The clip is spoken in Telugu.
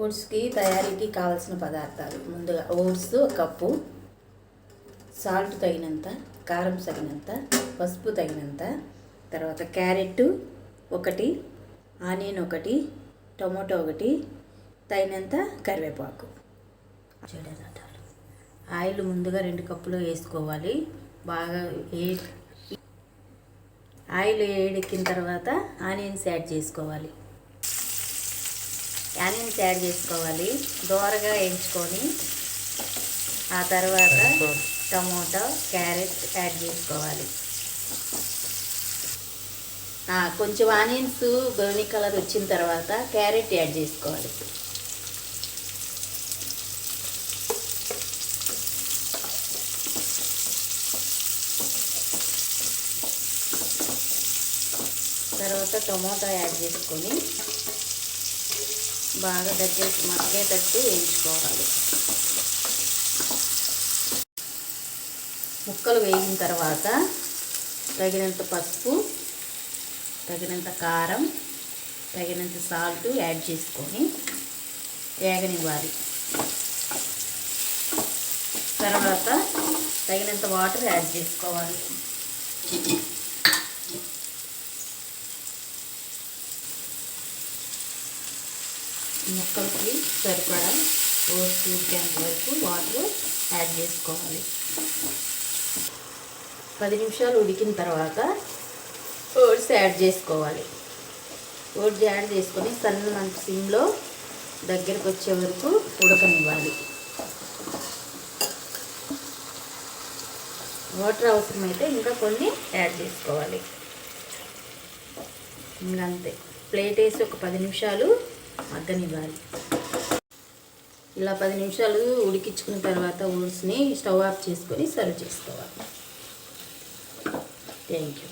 ఓట్స్కి తయారీకి కావాల్సిన పదార్థాలు. ముందుగా ఓట్స్ ఒక కప్పు సాల్ట్ తగినంత కారం తగినంత పసుపు తగినంత తర్వాత క్యారెట్ ఒకటి ఆనియన్ ఒకటి టొమాటో ఒకటి తగినంత కరివేపాకు. ఆయిల్ ముందుగా రెండు కప్పులు వేసుకోవాలి. బాగా ఏ ఆయిల్ ఏడెక్కిన తర్వాత ఆనియన్స్ యాడ్ చేసుకోవాలి. ఆనియన్స్ యాడ్ చేసుకోవాలి. దోరగా వేయించుకొని ఆ తర్వాత టమోటా క్యారెట్ యాడ్ చేసుకోవాలి. కొంచెం ఆనియన్స్ బ్రౌనీ కలర్ వచ్చిన తర్వాత క్యారెట్ యాడ్ చేసుకోవాలి. తర్వాత టమోటా యాడ్ చేసుకొని బాగా దగ్గరికి మగ్గేటట్టు వేయించుకోవాలి. ముక్కలు వేగిన తర్వాత తగినంత పసుపు తగినంత కారం తగినంత సాల్ట్ యాడ్ చేసుకొని వేగనివ్వాలి. తర్వాత తగినంత వాటర్ యాడ్ చేసుకోవాలి. ముక్కలకి సరిపడా ఓట్స్ ఉడికేంత వరకు వాటర్ యాడ్ చేసుకోవాలి. పది నిమిషాలు ఉడికిన తర్వాత ఓట్స్ యాడ్ చేసుకోవాలి. ఓట్స్ యాడ్ చేసుకొని సన్న మంచి సిమ్లో దగ్గరకు వచ్చే వరకు ఉడకనివ్వాలి. వాటర్ అవసరమైతే ఇంకా కొన్ని యాడ్ చేసుకోవాలి. ఇంకా అంతే ప్లేట్ వేసి ఒక పది నిమిషాలు మగ్గనివ్వాలి. ఇలా పది నిమిషాలు ఉడికించుకున్న తర్వాత ఓట్స్ని స్టవ్ ఆఫ్ చేసుకొని సర్వ్ చేసుకోవాలి. Thank you.